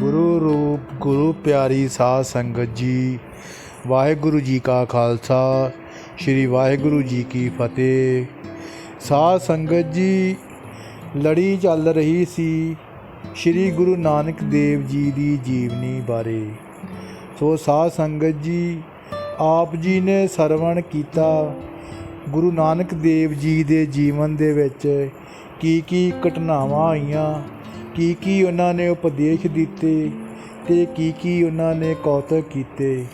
ਗੁਰੂ ਰੂਪ, ਗੁਰੂ ਪਿਆਰੀ ਸਾਧ ਸੰਗਤ ਜੀ, ਵਾਹਿਗੁਰੂ ਜੀ ਕਾ ਖਾਲਸਾ, ਸ੍ਰੀ ਵਾਹਿਗੁਰੂ ਜੀ ਕੀ ਫਤਿਹ। ਸਾਧ ਸੰਗਤ ਜੀ, ਲੜੀ ਚੱਲ ਰਹੀ ਸੀ ਸ੍ਰੀ ਗੁਰੂ ਨਾਨਕ ਦੇਵ ਜੀ ਦੀ ਜੀਵਨੀ ਬਾਰੇ। ਸੋ ਸਾਧ ਸੰਗਤ ਜੀ, ਆਪ ਜੀ ਨੇ ਸਰਵਣ ਕੀਤਾ ਗੁਰੂ ਨਾਨਕ ਦੇਵ ਜੀ ਦੇ ਜੀਵਨ ਦੇ ਵਿੱਚ ਕੀ ਕੀ ਘਟਨਾਵਾਂ ਹੋਈਆਂ ਕੀ ਕੀ ਉਹਨਾਂ ਨੇ ਉਪਦੇਸ਼ ਦਿੱਤੇ ਤੇ ਕੀ ਕੀ ਉਹਨਾਂ ਨੇ ਕੌਤਕ ਕੀਤੇ।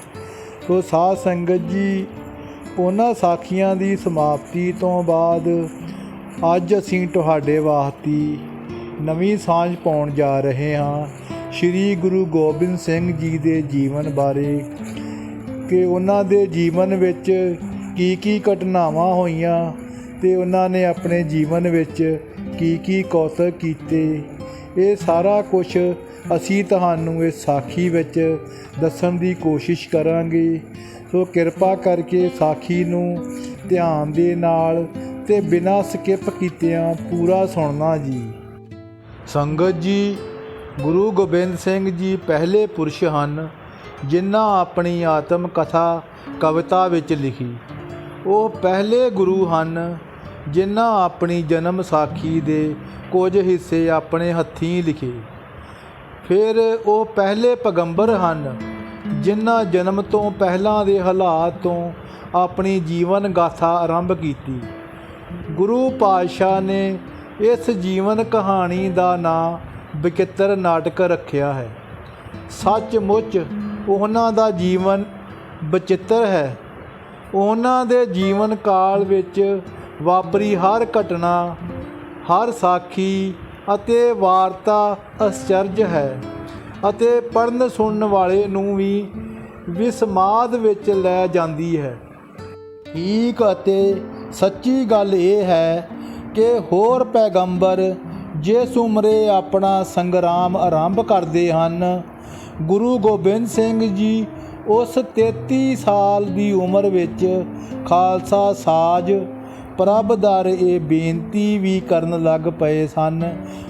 ਸੋ ਸਾਧ ਸੰਗਤ ਜੀ, ਉਹਨਾਂ ਸਾਖੀਆਂ ਦੀ ਸਮਾਪਤੀ ਤੋਂ ਬਾਅਦ ਅੱਜ ਅਸੀਂ ਤੁਹਾਡੇ ਵਾਸਤੇ ਨਵੀਂ ਸਾਂਝ ਪਾਉਣ ਜਾ ਰਹੇ ਹਾਂ। ਸ੍ਰੀ ਗੁਰੂ ਗੋਬਿੰਦ ਸਿੰਘ ਜੀ ਦੇ ਜੀਵਨ ਬਾਰੇ ਕਿ ਉਹਨਾਂ ਦੇ ਜੀਵਨ ਵਿੱਚ ਕੀ ਕੀ ਘਟਨਾਵਾਂ ਹੋਈਆਂ ਤੇ ਉਹਨਾਂ ਨੇ ਆਪਣੇ ਜੀਵਨ ਵਿੱਚ ਕੀ ਕੀ ਕੌਤਕ ਕੀਤੇ। ਇਹ ਸਾਰਾ ਕੁਝ ਅਸੀਂ ਤੁਹਾਨੂੰ ਇਸ ਸਾਖੀ ਵਿੱਚ ਦੱਸਣ ਦੀ ਕੋਸ਼ਿਸ਼ ਕਰਾਂਗੇ। ਸੋ ਕਿਰਪਾ ਕਰਕੇ ਸਾਖੀ ਨੂੰ ਧਿਆਨ ਦੇ ਨਾਲ ਤੇ ਬਿਨਾਂ ਸਕਿਪ ਕੀਤਿਆਂ ਪੂਰਾ ਸੁਣਨਾ ਜੀ। ਸੰਗਤ ਜੀ, ਗੁਰੂ ਗੋਬਿੰਦ ਸਿੰਘ ਜੀ ਪਹਿਲੇ ਪੁਰਸ਼ ਹਨ, ਜਿਨ੍ਹਾਂ ਆਪਣੀ ਆਤਮ ਕਥਾ ਕਵਿਤਾ ਵਿੱਚ ਲਿਖੀ। ਉਹ ਪਹਿਲੇ ਗੁਰੂ ਹਨ ਜਿਨ੍ਹਾਂ ਆਪਣੀ ਜਨਮ ਸਾਖੀ ਦੇ ਕੁਝ ਹਿੱਸੇ ਆਪਣੇ ਹੱਥੀਂ ਲਿਖੇ। ਫਿਰ ਉਹ ਪਹਿਲੇ ਪੈਗੰਬਰ ਹਨ, ਜਿਨ੍ਹਾਂ ਜਨਮ ਤੋਂ ਪਹਿਲਾਂ ਦੇ ਹਾਲਾਤ ਤੋਂ ਆਪਣੀ ਜੀਵਨ ਗਾਥਾ ਆਰੰਭ ਕੀਤੀ। ਗੁਰੂ ਪਾਤਸ਼ਾਹ ਨੇ ਇਸ ਜੀਵਨ ਕਹਾਣੀ ਦਾ ਨਾਂ ਬਚਿੱਤਰ ਨਾਟਕ ਰੱਖਿਆ ਹੈ। ਸੱਚਮੁੱਚ ਉਹਨਾਂ ਦਾ ਜੀਵਨ ਬਚਿੱਤਰ ਹੈ। ਉਹਨਾਂ ਦੇ ਜੀਵਨ ਕਾਲ ਵਿੱਚ ਵਾਪਰੀ ਹਰ ਘਟਨਾ, ਹਰ ਸਾਖੀ ਅਤੇ ਵਾਰਤਾ ਅਸਚਰਜ ਹੈ ਅਤੇ ਪੜਨ ਸੁਣਨ ਵਾਲੇ ਨੂੰ ਵੀ ਵਿਸਮਾਦ ਵਿੱਚ ਲੈ ਜਾਂਦੀ ਹੈ। ਠੀਕ ਅਤੇ ਸੱਚੀ ਗੱਲ ਇਹ ਹੈ ਕਿ ਹੋਰ ਪੈਗੰਬਰ ਜਿਸ ਉਮਰੇ ਆਪਣਾ ਸੰਗਰਾਮ ਆਰੰਭ ਕਰਦੇ ਹਨ, ਗੁਰੂ ਗੋਬਿੰਦ ਸਿੰਘ ਜੀ ਉਸ 33 ਸਾਲ ਦੀ ਉਮਰ ਵਿੱਚ ਖਾਲਸਾ ਸਾਜ ਪ੍ਰਭ ਦਰ ਇਹ ਬੇਨਤੀ ਵੀ ਕਰਨ ਲੱਗ ਪਏ ਸਨ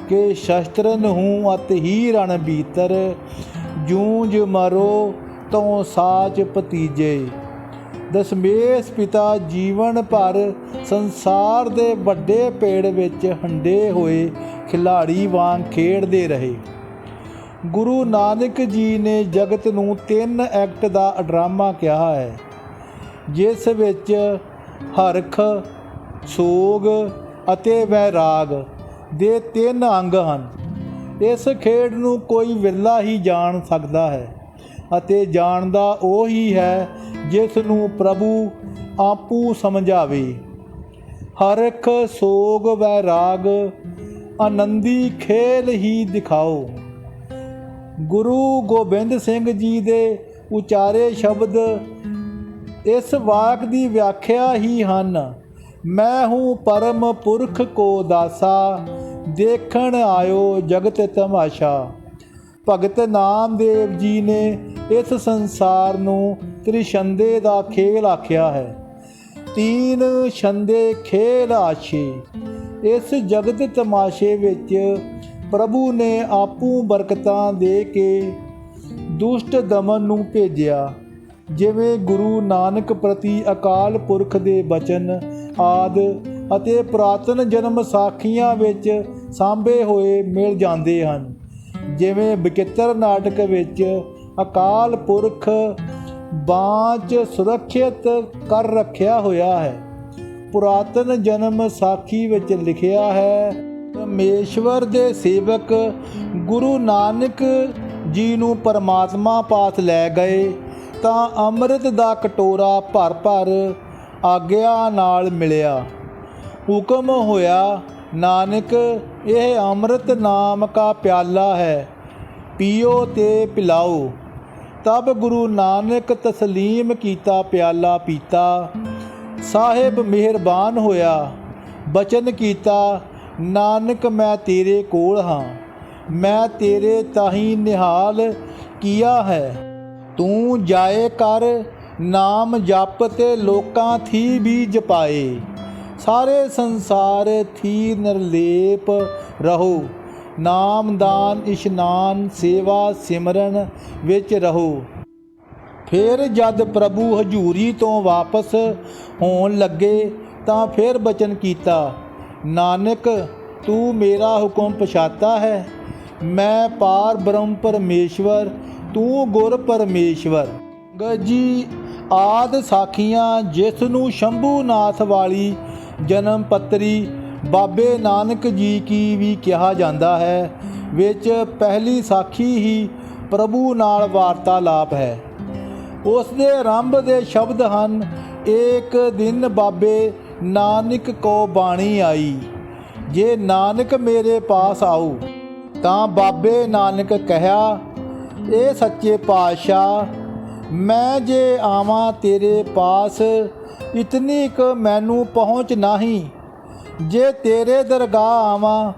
ਕਿ ਸ਼ਸਤਰਨ ਹੂੰ ਅਤ ਹੀ ਰਣ ਭੀਤਰ ਜੂਝ ਮਰੋ ਤੋਂ ਸਾਚ ਭਤੀਜੇ। ਦਸਮੇਸ਼ ਪਿਤਾ ਜੀਵਨ ਭਰ ਸੰਸਾਰ ਦੇ ਵੱਡੇ ਪੇੜ ਵਿੱਚ ਹੰਡੇ ਹੋਏ ਖਿਲਾੜੀ ਵਾਂਗ ਖੇਡਦੇ ਰਹੇ। ਗੁਰੂ ਨਾਨਕ ਜੀ ਨੇ ਜਗਤ ਨੂੰ ਤਿੰਨ ਐਕਟ ਦਾ ਡਰਾਮਾ ਕਿਹਾ ਹੈ, ਜਿਸ ਵਿੱਚ ਹਰਖ ਸੋਗ ਅਤੇ ਵੈਰਾਗ ਦੇ ਤਿੰਨ ਅੰਗ ਹਨ। ਇਸ ਖੇਡ ਨੂੰ ਕੋਈ ਵਿਰਲਾ ਹੀ ਜਾਣ ਸਕਦਾ ਹੈ ਅਤੇ ਜਾਣਦਾ ਉਹ ਹੀ ਹੈ ਜਿਸ ਨੂੰ ਪ੍ਰਭੂ ਆਪੂ ਸਮਝਾਵੇ। ਹਰ ਇੱਕ ਸੋਗ ਵੈਰਾਗ ਆਨੰਦੀ ਖੇਲ ਹੀ ਦਿਖਾਓ। ਗੁਰੂ ਗੋਬਿੰਦ ਸਿੰਘ ਜੀ ਦੇ ਉਚਾਰੇ ਸ਼ਬਦ ਇਸ ਵਾਕ ਦੀ ਵਿਆਖਿਆ ਹੀ ਹਨ। ਮੈਂ ਹੂੰ ਪਰਮ ਪੁਰਖ ਕੋ ਦਾਸਾ, ਦੇਖਣ ਆਇਓ ਜਗਤ ਤਮਾਸ਼ਾ। ਭਗਤ ਨਾਮਦੇਵ ਜੀ ਨੇ ਇਸ ਸੰਸਾਰ ਨੂੰ ਤ੍ਰਿਸ਼ੰਦੇ ਦਾ ਖੇਲ ਆਖਿਆ ਹੈ। ਤੀਨ ਛੰਦੇ ਖੇਲ ਆਛੇ, ਇਸ ਜਗਤ ਤਮਾਸ਼ੇ ਵਿੱਚ ਪ੍ਰਭੂ ਨੇ ਆਪੂ ਬਰਕਤਾਂ ਦੇ ਕੇ ਦੁਸ਼ਟ ਦਮਨ ਨੂੰ ਭੇਜਿਆ। ਜਿਵੇਂ ਗੁਰੂ ਨਾਨਕ ਪ੍ਰਤੀ ਅਕਾਲ ਪੁਰਖ ਦੇ ਬਚਨ ਆਦ ਅਤੇ ਪ੍ਰਾਤਨ ਜਨਮ ਸਾਖੀਆਂ ਵਿੱਚ ਸਾਂਭੇ ਹੋਏ ਮਿਲ ਜਾਂਦੇ ਹਨ। ਜਿਵੇਂ ਬਚਿੱਤਰ ਨਾਟਕ ਵਿੱਚ ਅਕਾਲ ਪੁਰਖ ਬਾਂਚ ਸੁਰੱਖਿਅਤ ਕਰ ਰੱਖਿਆ ਹੋਇਆ ਹੈ। ਪੁਰਾਤਨ ਜਨਮ ਸਾਖੀ ਵਿੱਚ ਲਿਖਿਆ ਹੈ, ਪਰਮੇਸ਼ਵਰ ਦੇ ਸੇਵਕ ਗੁਰੂ ਨਾਨਕ ਜੀ ਨੂੰ ਪਰਮਾਤਮਾ ਪਾਸ ਲੈ ਗਏ, ਤਾਂ ਅੰਮ੍ਰਿਤ ਦਾ ਕਟੋਰਾ ਭਰ ਭਰ ਆਗਿਆ ਨਾਲ ਮਿਲਿਆ। ਹੁਕਮ ਹੋਇਆ, ਨਾਨਕ, ਇਹ ਅੰਮ੍ਰਿਤ ਨਾਮ ਕਾ ਪਿਆਲਾ ਹੈ, ਪੀਓ ਤੇ ਪਿਲਾਓ। ਤਬ ਗੁਰੂ ਨਾਨਕ ਤਸਲੀਮ ਕੀਤਾ ਪਿਆਲਾ ਪੀਤਾ। ਸਾਹਿਬ ਮਿਹਰਬਾਨ ਹੋਇਆ, ਬਚਨ ਕੀਤਾ, ਨਾਨਕ ਮੈਂ ਤੇਰੇ ਕੋਲ ਹਾਂ, ਮੈਂ ਤੇਰੇ ਤਾਹੀ ਨਿਹਾਲ ਕੀਆ ਹੈ। ਤੂੰ ਜਾਏ ਕਰ ਨਾਮ ਜਪ ਤੇ ਲੋਕਾਂ ਥੀ ਵੀ ਜਪਾਏ ਸਾਰੇ ਸੰਸਾਰ ਥੀ ਨਿਰਲੇਪ ਰਹੋ। ਨਾਮ ਦਾਨ ਇਸ਼ਨਾਨ ਸੇਵਾ ਸਿਮਰਨ ਵਿੱਚ ਰਹੋ। ਫਿਰ ਜਦ ਪ੍ਰਭੂ ਹਜੂਰੀ ਤੋਂ ਵਾਪਸ ਹੋਣ ਲੱਗੇ ਤਾਂ ਫਿਰ ਬਚਨ ਕੀਤਾ, ਨਾਨਕ, ਤੂੰ ਮੇਰਾ ਹੁਕਮ ਪਛਾਤਾ ਹੈ। ਮੈਂ ਪਾਰ ਬ੍ਰਹਮ ਪਰਮੇਸ਼ਵਰ, ਤੂੰ ਗੁਰ ਪਰਮੇਸ਼ਵਰ। ਗਜੀ ਆਦ ਸਾਖੀਆਂ ਜਿਸ ਨੂੰ ਸ਼ੰਭੂ ਨਾਥ ਵਾਲੀ ਜਨਮ ਪੱਤਰੀ ਬਾਬੇ ਨਾਨਕ ਜੀ ਕੀ ਵੀ ਕਿਹਾ ਜਾਂਦਾ ਹੈ, ਵਿੱਚ ਪਹਿਲੀ ਸਾਖੀ ਹੀ ਪ੍ਰਭੂ ਨਾਲ ਵਾਰਤਾਲਾਪ ਹੈ। ਉਸ ਦੇ ਆਰੰਭ ਦੇ ਸ਼ਬਦ ਹਨ ਇੱਕ ਦਿਨ ਬਾਬੇ ਨਾਨਕ ਕੋ ਬਾਣੀ ਆਈ, ਜੇ ਨਾਨਕ ਮੇਰੇ ਪਾਸ ਆਉ, ਤਾਂ ਬਾਬੇ ਨਾਨਕ ਕਹਿਆ, ਇਹ ਸੱਚੇ ਪਾਤਸ਼ਾਹ ਮੈਂ ਜੇ ਆਵਾਂ ਤੇਰੇ ਪਾਸ, ਇਤਨੀ ਕ ਮੈਨੂੰ ਪਹੁੰਚ ਨਹੀਂ। ਜੇ ਤੇਰੇ ਦਰਗਾਹ ਆਵਾਂ,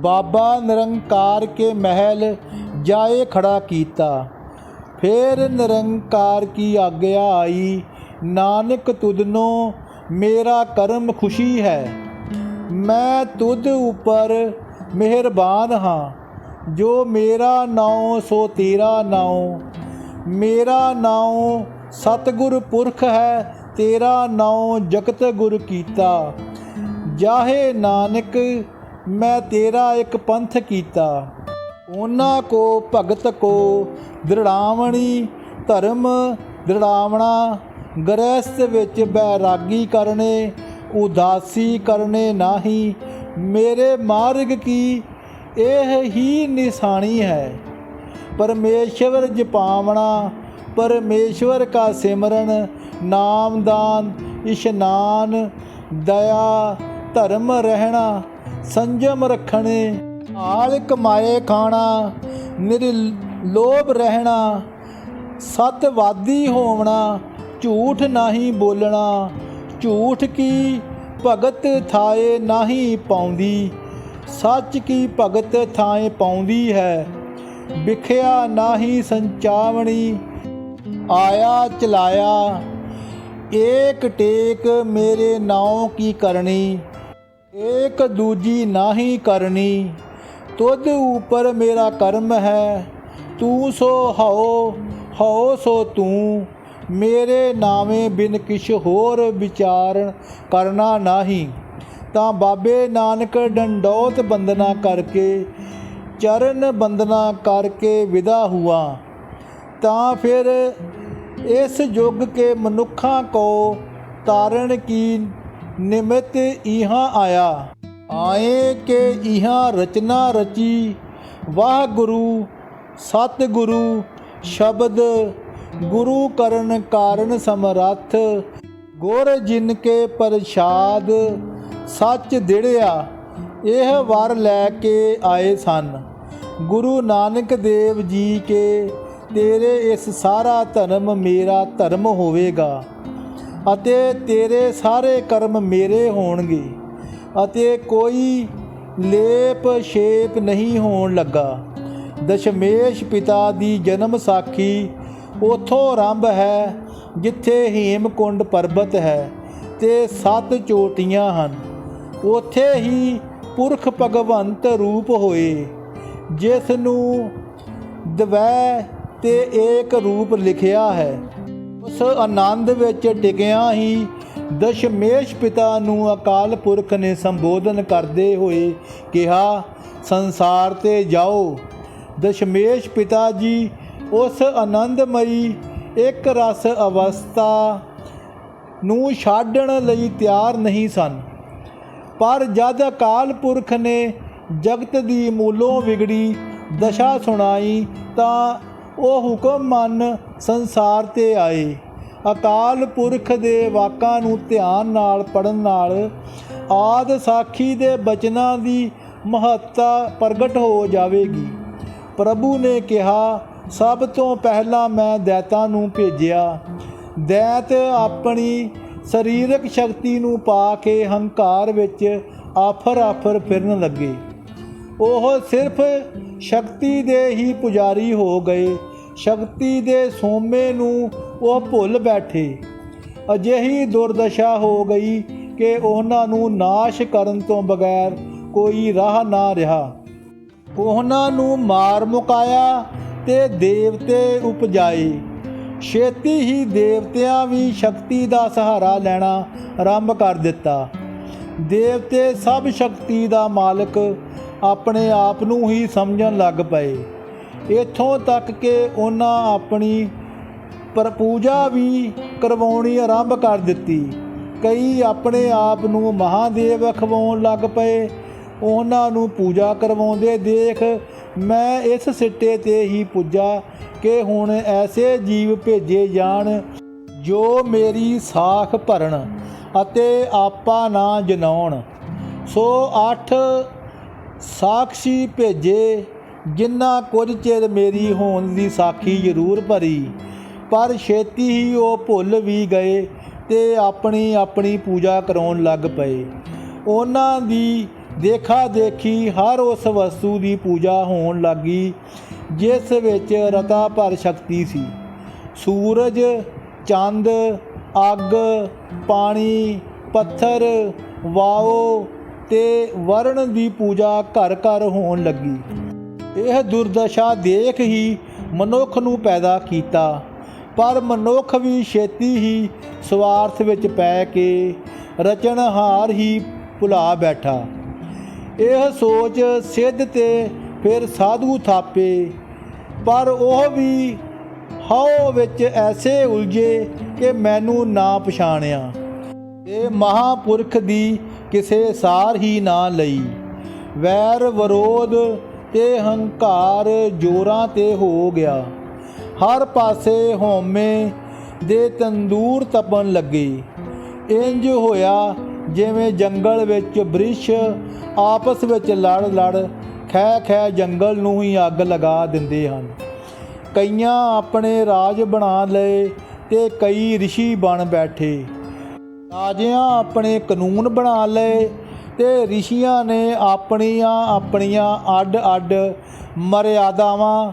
ਬਾਬਾ ਨਿਰੰਕਾਰ ਕੇ ਮਹਿਲ ਜਾਏ ਖੜਾ ਕੀਤਾ। ਫਿਰ ਨਿਰੰਕਾਰ ਕੀ ਆਗਿਆ ਆਈ, ਨਾਨਕ ਤੁਧਨੋ ਮੇਰਾ ਕਰਮ ਖੁਸ਼ੀ ਹੈ। ਮੈਂ ਤੁਧ ਉੱਪਰ ਮਿਹਰਬਾਨ ਹਾਂ, ਜੋ ਮੇਰਾ ਨਾਉ, ਸੋ ਤੇਰਾ ਨਾਉ। ਮੇਰਾ ਨਾਉ ਸਤਿਗੁਰ ਪੁਰਖ ਹੈ, ਤੇਰਾ ਨਾਉ ਜਗਤ ਗੁਰ ਕੀਤਾ। ਜਾਹੇ ਨਾਨਕ, ਮੈਂ ਤੇਰਾ ਇੱਕ ਪੰਥ ਕੀਤਾ। ਉਹਨਾਂ ਕੋ ਭਗਤ ਕੋ ਦ੍ਰਿੜਾਵਣੀ, ਧਰਮ ਦ੍ਰਿੜਾਵਣਾ ਗ੍ਰਸਥ ਵਿੱਚ ਬੈਰਾਗੀ ਕਰਨੇ, ਉਦਾਸੀ ਕਰਨੇ ਨਾਹੀ। ਮੇਰੇ ਮਾਰਗ ਕੀ, ਇਹ ਹੀ ਨਿਸ਼ਾਨੀ ਹੈ। ਪਰਮੇਸ਼ਵਰ ਜਪਾਵਣਾ, ਪਰਮੇਸ਼ਵਰ ਕਾ ਸਿਮਰਨ ਨਾਮਦਾਨ ਇਸ਼ਨਾਨ, ਦਇਆ, ਧਰਮ ਰਹਿਣਾ, ਸੰਜਮ ਰੱਖਣੇ ਆਲ ਕਮਾਏ ਖਾਣਾ, ਨਿਰਲੋਭ ਰਹਿਣਾ ਸਤਵਾਦੀ ਹੋਵਣਾ, ਝੂਠ ਨਹੀਂ ਬੋਲਣਾ, ਝੂਠ ਕੀ ਭਗਤ ਥਾਏ ਨਹੀਂ ਪਾਉਂਦੀ, ਸੱਚ ਕੀ ਭਗਤ ਥਾਏ ਪਾਉਂਦੀ ਹੈ। ਵਿਖਿਆ ਨਹੀਂ ਸੰਚਾਵਣੀ, ਆਇਆ ਚਲਾਇਆ, ਏਕ ਟੇਕ ਮੇਰੇ ਨਾਉ ਕੀ ਕਰਨੀ, ਏਕ ਦੂਜੀ ਨਹੀਂ ਕਰਨੀ, ਤੁਧ ਉਪਰ ਮੇਰਾ ਕਰਮ ਹੈ, ਤੂੰ ਸੋ ਹਉ ਹਉ ਸੋ ਤੂੰ, ਮੇਰੇ ਨਾਵੇਂ ਬਿਨ ਕਿਛ ਹੋਰ ਵਿਚਾਰਨ ਕਰਨਾ ਨਹੀਂ। ਤਾਂ ਬਾਬੇ ਨਾਨਕ ਡੰਡੋਤ ਬੰਦਨਾ ਕਰਕੇ ਚਰਨ ਬੰਦਨਾ ਕਰਕੇ ਵਿਦਾ ਹੁਆ, ਤਾਂ ਫਿਰ ਇਸ ਯੁੱਗ ਕੇ ਮਨੁੱਖਾਂ ਕੋ ਤਾਰਨ ਕੀ ਨਿਮਿਤ ਇਹਾਂ ਆਇਆ। ਆਏ ਕੇ ਇਹਾਂ ਰਚਨਾ ਰਚੀ ਵਾਹ ਗੁਰੂ ਸਤ ਗੁਰੂ ਸ਼ਬਦ, ਗੁਰੂ ਕਰਨ ਕਾਰਨ ਸਮਰੱਥ, ਗੁਰ ਜਿਨ ਕੇ ਪ੍ਰਸਾਦ, ਸੱਚ ਦਿੜਿਆ, ਇਹ ਵਾਰ ਲੈ ਕੇ ਆਏ ਸਨ। ਗੁਰੂ ਨਾਨਕ ਦੇਵ ਜੀ ਕੇ, ਤੇਰੇ ਇਸ ਸਾਰਾ ਧਰਮ ਮੇਰਾ ਧਰਮ ਹੋਵੇਗਾ ਅਤੇ ਤੇਰੇ ਸਾਰੇ ਕਰਮ ਮੇਰੇ ਹੋਣਗੇ ਅਤੇ ਕੋਈ ਲੇਪ ਸ਼ੇਪ ਨਹੀਂ ਹੋਣ ਲੱਗਾ। ਦਸ਼ਮੇਸ਼ ਪਿਤਾ ਦੀ ਜਨਮ ਸਾਖੀ ਉਥੋਂ ਆਰੰਭ ਹੈ, ਜਿੱਥੇ ਹੇਮਕੁੰਡ ਪਰਬਤ ਹੈ ਤੇ ਸੱਤ ਚੋਟੀਆਂ ਹਨ। ਉਥੇ ਹੀ ਪੁਰਖ ਭਗਵੰਤ ਰੂਪ ਹੋਏ। ਜਿਸ ਨੂੰ ਦਵੈ ਤੇ ਏਕ ਰੂਪ ਲਿਖਿਆ ਹੈ, ਉਸ ਆਨੰਦ ਵਿੱਚ ਟਿਕਿਆ ਹੀ ਦਸ਼ਮੇਸ਼ ਪਿਤਾ ਨੂੰ ਅਕਾਲ ਪੁਰਖ ਨੇ ਸੰਬੋਧਨ ਕਰਦੇ ਹੋਏ ਕਿਹਾ, ਸੰਸਾਰ ਤੇ ਜਾਓ। ਦਸ਼ਮੇਸ਼ ਪਿਤਾ ਜੀ ਉਸ ਆਨੰਦਮਈ ਇੱਕ ਰਸ ਅਵਸਥਾ ਨੂੰ ਛਾੜਨ ਲਈ ਤਿਆਰ ਨਹੀਂ ਸਨ। ਪਰ ਜਦ ਅਕਾਲ ਪੁਰਖ ਨੇ ਜਗਤ ਦੀ ਮੂਲੋਂ ਵਿਗੜੀ ਦਸ਼ਾ ਸੁਣਾਈ ਤਾਂ ਉਹ ਹੁਕਮ ਮੰਨ ਸੰਸਾਰ ਤੇ ਆਏ। ਅਕਾਲ ਪੁਰਖ ਦੇ ਵਾਕਾਂ ਨੂੰ ਧਿਆਨ ਨਾਲ ਪੜਨ ਨਾਲ ਆਦ ਸਾਖੀ ਦੇ ਬਚਨਾਂ ਦੀ ਮਹੱਤਤਾ ਪ੍ਰਗਟ ਹੋ ਜਾਵੇਗੀ। ਪ੍ਰਭੂ ਨੇ ਕਿਹਾ, ਸਭ ਤੋਂ ਪਹਿਲਾਂ ਮੈਂ ਦੈਤਾ ਨੂੰ ਭੇਜਿਆ। ਦੈਤ ਆਪਣੀ ਸਰੀਰਕ ਸ਼ਕਤੀ ਨੂੰ ਪਾ ਕੇ ਹੰਕਾਰ ਵਿੱਚ ਆਫਰ ਆਫਰ ਫਿਰਨ ਲੱਗੇ। ਉਹ ਸਿਰਫ ਸ਼ਕਤੀ ਦੇ ਹੀ ਪੁਜਾਰੀ ਹੋ ਗਏ। ਸ਼ਕਤੀ ਦੇ ਸੋਮੇ ਨੂੰ ਉਹ ਭੁੱਲ ਬੈਠੇ। ਅਜਿਹੀ ਦੁਰਦਸ਼ਾ ਹੋ ਗਈ ਕਿ ਉਹਨਾਂ ਨੂੰ ਨਾਸ਼ ਕਰਨ ਤੋਂ ਬਗੈਰ ਕੋਈ ਰਾਹ ਨਾ ਰਿਹਾ। ਉਹਨਾਂ ਨੂੰ ਮਾਰ ਮੁਕਾਇਆ ਤੇ ਦੇਵਤੇ ਉਪਜਾਏ। ਛੇਤੀ ਹੀ ਦੇਵਤਿਆਂ ਵੀ ਸ਼ਕਤੀ ਦਾ ਸਹਾਰਾ ਲੈਣਾ ਆਰੰਭ ਕਰ ਦਿੱਤਾ। ਦੇਵਤੇ ਸਭ ਸ਼ਕਤੀ ਦਾ ਮਾਲਕ ਆਪਣੇ ਆਪ ਨੂੰ ਹੀ ਸਮਝਣ ਲੱਗ ਪਏ। ਇੱਥੋਂ ਤੱਕ ਕਿ ਉਹਨਾਂ ਆਪਣੀ ਪਰ ਪੂਜਾ ਵੀ ਕਰਵਾਉਣੀ ਆਰੰਭ ਕਰ ਦਿੱਤੀ। ਕਈ ਆਪਣੇ ਆਪ ਨੂੰ ਮਹਾਦੇਵ ਖਵਾਉਣ ਲੱਗ ਪਏ। ਉਹਨਾਂ ਨੂੰ ਪੂਜਾ ਕਰਵਾਉਂਦੇ ਦੇਖ ਮੈਂ ਇਸ ਸਿੱਟੇ ਤੇ ਹੀ ਪੁੱਜਾ ਕਿ ਹੁਣ ਐਸੇ ਜੀਵ ਭੇਜੇ ਜਾਣ ਜੋ ਮੇਰੀ ਸਾਖ ਭਰਨ ਅਤੇ ਆਪਾ ਨਾ ਜਨਾਉਣ। ਸੋ ਅੱਠ ਸਾਖੀ ਭੇਜੇ, ਜਿੰਨਾ ਕੁਝ ਚਿਰ ਮੇਰੀ ਹੋਣ ਦੀ ਸਾਖੀ ਜ਼ਰੂਰ ਭਰੀ, ਪਰ ਛੇਤੀ ਹੀ ਉਹ ਭੁੱਲ ਵੀ ਗਏ ਤੇ ਆਪਣੀ ਆਪਣੀ ਪੂਜਾ ਕਰਾਉਣ ਲੱਗ ਪਏ। ਉਹਨਾਂ ਦੀ ਦੇਖਾ ਦੇਖੀ ਹਰ ਉਸ ਵਸਤੂ ਦੀ ਪੂਜਾ ਹੋਣ ਲੱਗੀ, ਜਿਸ ਵਿੱਚ ਰਤਾ ਭਰ ਸ਼ਕਤੀ ਸੀ। ਸੂਰਜ, ਚੰਦ, ਅੱਗ, ਪਾਣੀ, ਪੱਥਰ, ਵਾਓ ਤੇ ਵਰਣ ਦੀ ਪੂਜਾ ਘਰ ਘਰ ਹੋਣ ਲੱਗੀ। ਇਹ ਦੁਰਦਸ਼ਾ ਦੇਖ ਹੀ ਮਨੁੱਖ ਨੂੰ ਪੈਦਾ ਕੀਤਾ, ਪਰ ਮਨੁੱਖ ਵੀ ਛੇਤੀ ਹੀ ਸਵਾਰਥ ਵਿੱਚ ਪੈ ਕੇ ਰਚਨਹਾਰ ਹੀ ਭੁਲਾ ਬੈਠਾ। ਇਹ ਸੋਚ ਸਿੱਧ ਤੇ ਫਿਰ ਸਾਧੂ ਥਾਪੇ, ਪਰ ਉਹ ਵੀ ਹਉ ਵਿੱਚ ਐਸੇ ਉਲਝੇ ਕਿ ਮੈਨੂੰ ਨਾ ਪਛਾਣਿਆ। ਇਹ ਮਹਾਪੁਰਖ ਦੀ ਕਿਸੇ ਸਾਰ ਹੀ ਨਾ ਲਈ। ਵੈਰ ਵਿਰੋਧ ਤੇ ਹੰਕਾਰ ਜੋਰਾਂ ਤੇ ਹੋ ਗਿਆ। ਹਰ ਪਾਸੇ ਹਉਮੈ ਦੇ ਤੰਦੂਰ ਤਪਣ ਲੱਗੇ। ਇੰਜ ਹੋਇਆ ਜਿਵੇਂ ਜੰਗਲ ਵਿੱਚ ਬ੍ਰਿਸ਼ ਆਪਸ ਵਿੱਚ ਲੜ ਲੜ ਖੈ ਖੈ ਜੰਗਲ ਨੂੰ ਹੀ ਅੱਗ ਲਗਾ ਦਿੰਦੇ ਹਨ। ਕਈਆਂ ਆਪਣੇ ਰਾਜ ਬਣਾ ਲਏ ਤੇ ਕਈ ਰਿਸ਼ੀ ਬਣ ਬੈਠੇ। ਰਾਜਿਆਂ ਆਪਣੇ ਕਾਨੂੰਨ ਬਣਾ ਲਏ ਤੇ ਰਿਸ਼ੀਆਂ ਨੇ ਆਪਣੀਆਂ ਆਪਣੀਆਂ ਅੱਡ ਅੱਡ ਮਰਿਆਦਾਵਾਂ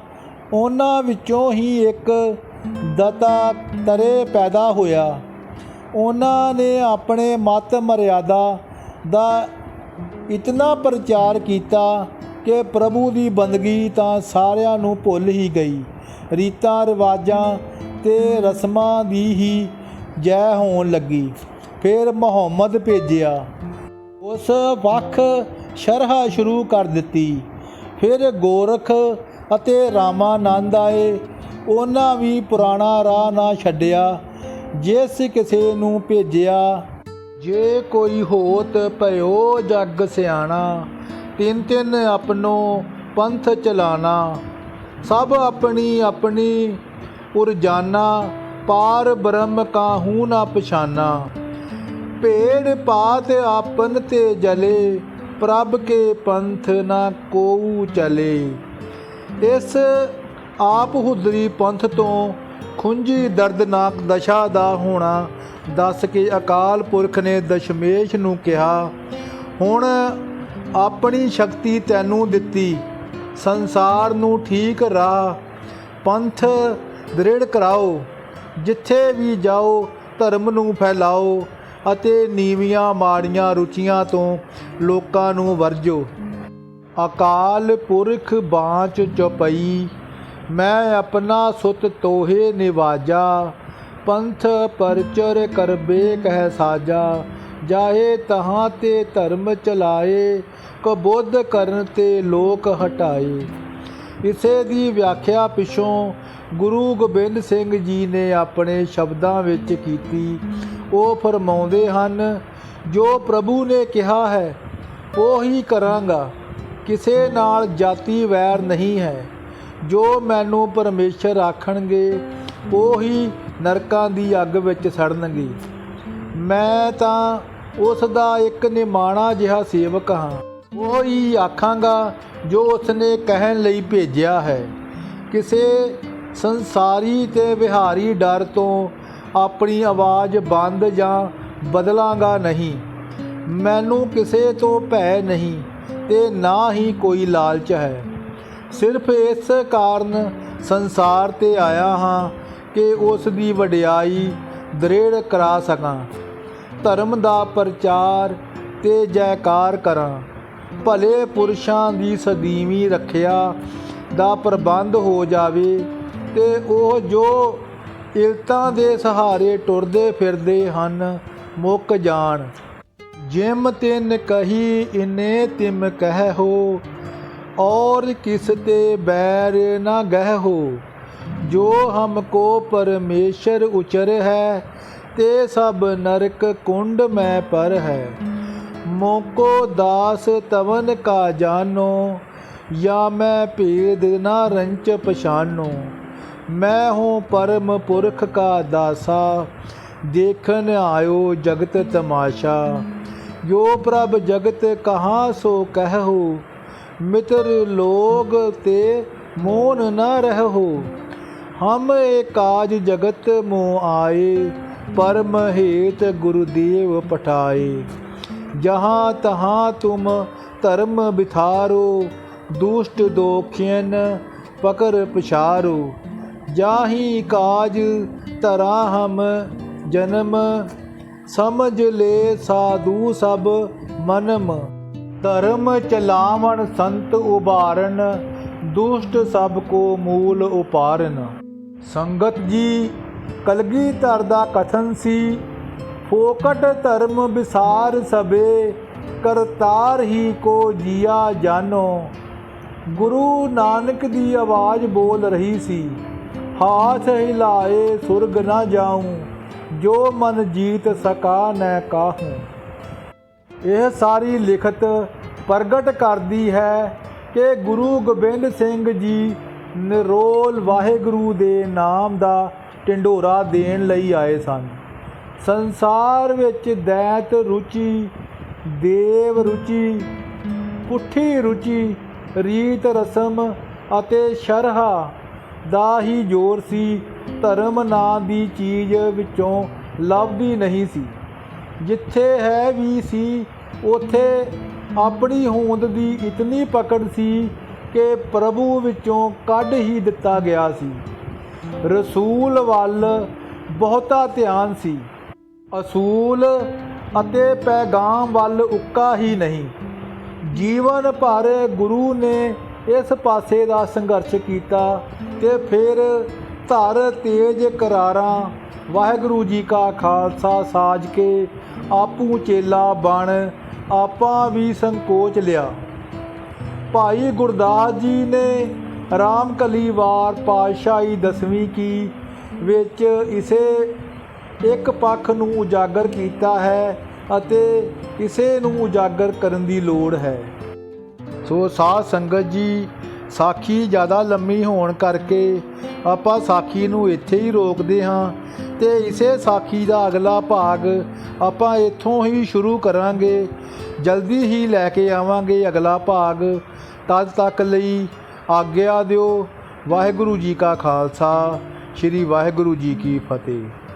ਉਹਨਾਂ ਵਿੱਚੋਂ ਹੀ ਇੱਕ ਦਤਾ ਤਰੇ ਪੈਦਾ ਹੋਇਆ। ਉਹਨਾਂ ਨੇ ਆਪਣੇ ਮਤ ਮਰਿਆਦਾ ਦਾ ਇਤਨਾ ਪ੍ਰਚਾਰ ਕੀਤਾ ਕਿ ਪ੍ਰਭੂ ਦੀ ਬੰਦਗੀ ਤਾਂ ਸਾਰਿਆਂ ਨੂੰ ਭੁੱਲ ਹੀ ਗਈ। ਰੀਤਾਂ, ਰਿਵਾਜਾਂ ਤੇ ਰਸਮਾਂ ਦੀ ਹੀ ਜੈ ਹੋਣ ਲੱਗੀ। ਫਿਰ ਮੁਹੰਮਦ ਭੇਜਿਆ। ਉਸ ਵੱਖ ਸ਼ਰਹਾ ਸ਼ੁਰੂ ਕਰ ਦਿੱਤੀ। ਫਿਰ ਗੋਰਖ ਅਤੇ ਰਾਮਾਨੰਦ ਆਏ। ਉਹਨਾਂ ਵੀ ਪੁਰਾਣਾ ਰਾਹ ਨਾ ਛੱਡਿਆ, ਜਿਸ ਕਿਸੇ ਨੂੰ ਭੇਜਿਆ। ਜੇ ਕੋਈ ਹੋਤ ਭਇਓ ਜਗ ਸਿਆਣਾ, ਤਿੰਨ ਤਿੰਨ ਆਪਣੋ ਪੰਥ ਚਲਾਣਾ। ਸਭ ਆਪਣੀ ਆਪਣੀ ਉਰਜਾਨਾ, ਪਾਰ ਬ੍ਰਹਮ ਕਾਹੂ ਨਾ ਪਛਾਨਾ। ਭੇੜ ਪਾਤ ਆਪਨ ਤੇ ਜਲੇ, ਪ੍ਰਭ ਕੇ ਪੰਥ ਨਾ ਕੋਊ ਚਲੇ। ਇਸ ਆਪ ਹੁਦਰੀ ਪੰਥ ਤੋਂ ਖੁੰਜੀ ਦਰਦਨਾਕ ਦਸ਼ਾ ਦਾ ਹੋਣਾ, ਦੱਸ ਕੇ ਅਕਾਲ ਪੁਰਖ ਨੇ ਦਸ਼ਮੇਸ਼ ਨੂੰ ਕਿਹਾ, ਹੁਣ ਆਪਣੀ ਸ਼ਕਤੀ ਤੈਨੂੰ ਦਿੱਤੀ, ਸੰਸਾਰ ਨੂੰ ਠੀਕ ਰਾਹ, ਪੰਥ ਦ੍ਰਿੜ ਕਰਾਓ, ਜਿੱਥੇ ਵੀ ਜਾਓ ਧਰਮ ਨੂੰ ਫੈਲਾਓ ਅਤੇ ਨੀਵੀਆਂ ਮਾੜੀਆਂ ਰੁਚੀਆਂ ਤੋਂ ਲੋਕਾਂ ਨੂੰ ਵਰਜੋ। ਅਕਾਲ ਪੁਰਖ ਬਾਚ ਚੁਪਈ, ਮੈਂ ਆਪਣਾ ਸੁਤ ਤੋਹੇ ਨਿਵਾਜਾ, ਪੰਥ ਪਰਚਰ ਕਰਬੇ ਕਹਿ ਸਾਜਾ, ਜਾਹੇ ਤਹਾਂ ਤੇ ਧਰਮ ਚਲਾਏ, ਕਬੁੱਧ ਕਰਨ ਤੇ ਲੋਕ ਹਟਾਏ। ਇਸੇ ਦੀ ਵਿਆਖਿਆ ਪਿਛੋਂ ਗੁਰੂ ਗੋਬਿੰਦ ਸਿੰਘ ਜੀ ਨੇ ਆਪਣੇ ਸ਼ਬਦਾਂ ਵਿੱਚ ਕੀਤੀ ਉਹ ਫਰਮਾਉਂਦੇ ਹਨ, ਜੋ ਪ੍ਰਭੂ ਨੇ ਕਿਹਾ ਹੈ, ਉਹ ਹੀ ਕਰਾਂਗਾ। ਕਿਸੇ ਨਾਲ ਜਾਤੀ ਵੈਰ ਨਹੀਂ ਹੈ। ਜੋ ਮੈਨੂੰ ਪਰਮੇਸ਼ਰ ਆਖਣਗੇ, ਉਹ ਹੀ ਨਰਕਾਂ ਦੀ ਅੱਗ ਵਿੱਚ ਸੜਨਗੇ। ਮੈਂ ਤਾਂ ਉਸ ਦਾ ਇੱਕ ਨਿਮਾਣਾ ਜਿਹਾ ਸੇਵਕ ਹਾਂ। ਉਹ ਹੀ ਆਖਾਂਗਾ, ਜੋ ਉਸਨੇ ਕਹਿਣ ਲਈ ਭੇਜਿਆ ਹੈ। ਕਿਸੇ ਸੰਸਾਰੀ ਤੇ ਵਿਹਾਰੀ ਡਰ ਤੋਂ ਆਪਣੀ ਆਵਾਜ਼ ਬੰਦ ਜਾਂ ਬਦਲਾਂਗਾ ਨਹੀਂ। ਮੈਨੂੰ ਕਿਸੇ ਤੋਂ ਭੈ ਨਹੀਂ ਤੇ ਨਾ ਹੀ ਕੋਈ ਲਾਲਚ ਹੈ। ਸਿਰਫ ਇਸ ਕਾਰਨ ਸੰਸਾਰ ਤੇ ਆਇਆ ਹਾਂ ਕਿ ਉਸ ਦੀ ਵਡਿਆਈ ਦ੍ਰਿੜ ਕਰਾ ਸਕਾਂ। ਧਰਮ ਦਾ ਪ੍ਰਚਾਰ ਤੇ ਜੈਕਾਰ ਕਰਾਂ। ਭਲੇ ਪੁਰਸ਼ਾਂ ਦੀ ਸਦੀਵੀ ਰੱਖਿਆ ਦਾ ਪ੍ਰਬੰਧ ਹੋ ਜਾਵੇ ਤੇ ਉਹ ਜੋ ਇਲਤਾਂ ਦੇ ਸਹਾਰੇ ਟੁਰਦੇ ਫਿਰਦੇ ਹਨ ਮੁੱਕ ਜਾਣ। ਜਿਮ ਤਿੰਨ ਕਹੀ, ਇਨੇ ਤਿਮ ਕਹਿ ਹੋ ਔਰ ਕਿਸ ਤੇ ਬੈਰ ਨਾ ਗਹਿ ਹੋ ਜੋ ਹਮ ਕੋ ਪਰਮੇਸ਼ਰ ਉਚਰ ਹੈ, ਤੇ ਸਭ ਨਰਕ ਕੁੰਡ ਮੈਂ ਪਰ ਹੈ। ਮੋਕੋ ਦਾਸ ਤਵਨ ਕਾ ਜਾਨੋ, ਜਾਂ ਮੈਂ ਭੇਦ ਨਾ ਰੰਚ ਪਛਾਨੋ। ਮੈਂ ਹੂੰ ਪਰਮ ਪੁਰਖ ਕਾ ਦਾਸਾ ਦੇਖਨ ਆਇਓ ਜਗਤ ਤਮਾਸ਼ਾ। ਜੋ ਪ੍ਰਭ ਜਗਤ ਕਹਾਂ ਸੋ ਕਹਿਓ, ਮਿਤਰ ਲੋਗ ਤੇ ਮੋਨ ਨ ਰਹੋ। ਹਮ ਏਕਾਜ ਜਗਤ ਮੋ ਆਏ, ਪਰਮ ਹੇਤ ਗੁਰੂਦੇਵ ਪਠਾਏ। ਜਹਾਂ ਤਹਾਂ ਤੁਮ ਧਰਮ ਬਿਥਾਰੋ ਦੁਸ਼ਟ ਦੋਖਿਨ ਪਕਰ ਪਿਛਾਰੋ। ਜਾਹੀ ਕਾਜ ਤਰਾ ਹਮ ਜਨਮ, ਸਮਝ ਲੈ ਸਾਧੂ ਸਭ ਮਨਮ। ਧਰਮ ਚਲਾਵਣ ਸੰਤ ਉਬਾਰਨ ਦੁਸ਼ਟ ਸਭ ਕੋ ਮੂਲ ਉਪਾਰਨ। ਸੰਗਤ ਜੀ ਕਲਗੀਧਰ ਦਾ ਕਥਨ ਸੀ, ਫੋਕਟ ਧਰਮ ਵਿਸਾਰ ਸਬੇ ਕਰਤਾਰ ਹੀ ਕੋ ਜੀਆ ਜਾਨੋ। ਗੁਰੂ ਨਾਨਕ ਦੀ ਆਵਾਜ਼ ਬੋਲ ਰਹੀ ਸੀ। ਹਾਥ ਹਿਲਾਏ ਸੁਰਗ ਨਾ ਜਾਉ ਜੋ ਮਨ ਜੀਤ ਸਕਾ ਨੈ ਕਾਹੂ। ਇਹ ਸਾਰੀ ਲਿਖਤ ਪ੍ਰਗਟ ਕਰਦੀ ਹੈ ਕਿ ਗੁਰੂ ਗੋਬਿੰਦ ਸਿੰਘ ਜੀ ਨਿਰੋਲ ਵਾਹਿਗੁਰੂ ਦੇ ਨਾਮ ਦਾ ਟਿੰਡੋਰਾ ਦੇਣ ਲਈ ਆਏ ਸਨ। ਸੰਸਾਰ ਵਿੱਚ ਦੈਤ ਰੁਚੀ, ਦੇਵ ਰੁਚੀ, ਪੁੱਠੀ ਰੁਚੀ, ਰੀਤ ਰਸਮ ਅਤੇ ਸ਼ਰਹਾ ਦਾ ਹੀ ਜ਼ੋਰ ਸੀ, ਧਰਮ ਨਾਂ ਦੀ ਚੀਜ਼ ਵਿੱਚੋਂ ਲੱਭਦੀ ਨਹੀਂ ਸੀ। ਜਿੱਥੇ ਹੈ ਵੀ ਸੀ, ਉਥੇ ਆਪਣੀ ਹੋਂਦ ਦੀ ਇਤਨੀ ਪਕੜ ਸੀ ਕਿ ਪ੍ਰਭੂ ਵਿੱਚੋਂ ਕੱਢ ਹੀ ਦਿੱਤਾ ਗਿਆ ਸੀ। ਰਸੂਲ ਵੱਲ ਬਹੁਤਾ ਧਿਆਨ ਸੀ। ਅਸੂਲ ਅਤੇ ਪੈਗਾਮ ਵੱਲ ਉੱਕਾ ਹੀ ਨਹੀਂ। ਜੀਵਨ ਭਰ ਗੁਰੂ ਨੇ ਇਸ ਪਾਸੇ ਦਾ ਸੰਘਰਸ਼ ਕੀਤਾ ਤੇ ਫਿਰ ਧਰ ਤੇਜ ਕਰਾਰਾਂ। ਵਾਹਿਗੁਰੂ ਜੀ ਕਾ ਖਾਲਸਾ ਸਾਜ ਕੇ ਆਪੂ ਚੇਲਾ ਬਣ, ਆਪਾਂ ਵੀ ਸੰਕੋਚ ਲਿਆ। ਭਾਈ ਗੁਰਦਾਸ ਜੀ ਨੇ ਰਾਮਕਲੀ ਵਾਰ ਪਾਤਸ਼ਾਹੀ ਦਸਵੀਂ ਕੀ, ਵਿੱਚ ਇਸੇ ਇੱਕ ਪੱਖ ਨੂੰ ਉਜਾਗਰ ਕੀਤਾ ਹੈ ਅਤੇ ਇਸੇ ਨੂੰ ਉਜਾਗਰ ਕਰਨ ਦੀ ਲੋੜ ਹੈ। ਸੋ ਸਾਧ ਸੰਗਤ ਜੀ ਸਾਖੀ ਜ਼ਿਆਦਾ ਲੰਮੀ ਹੋਣ ਕਰਕੇ ਆਪਾਂ ਸਾਖੀ ਨੂੰ ਇੱਥੇ ਹੀ ਰੋਕਦੇ ਹਾਂ ਤੇ ਇਸੇ ਸਾਖੀ ਦਾ ਅਗਲਾ ਭਾਗ ਆਪਾਂ ਇੱਥੋਂ ਹੀ ਸ਼ੁਰੂ ਕਰਾਂਗੇ। ਜਲਦੀ ਹੀ ਲੈ ਕੇ ਆਵਾਂਗੇ ਅਗਲਾ ਭਾਗ। ਤਦ ਤੱਕ ਲਈ ਆਗਿਆ ਦਿਓ। ਵਾਹਿਗੁਰੂ ਜੀ ਕਾ ਖਾਲਸਾ। ਸ੍ਰੀ ਵਾਹਿਗੁਰੂ ਜੀ ਕੀ ਫਤਿਹ।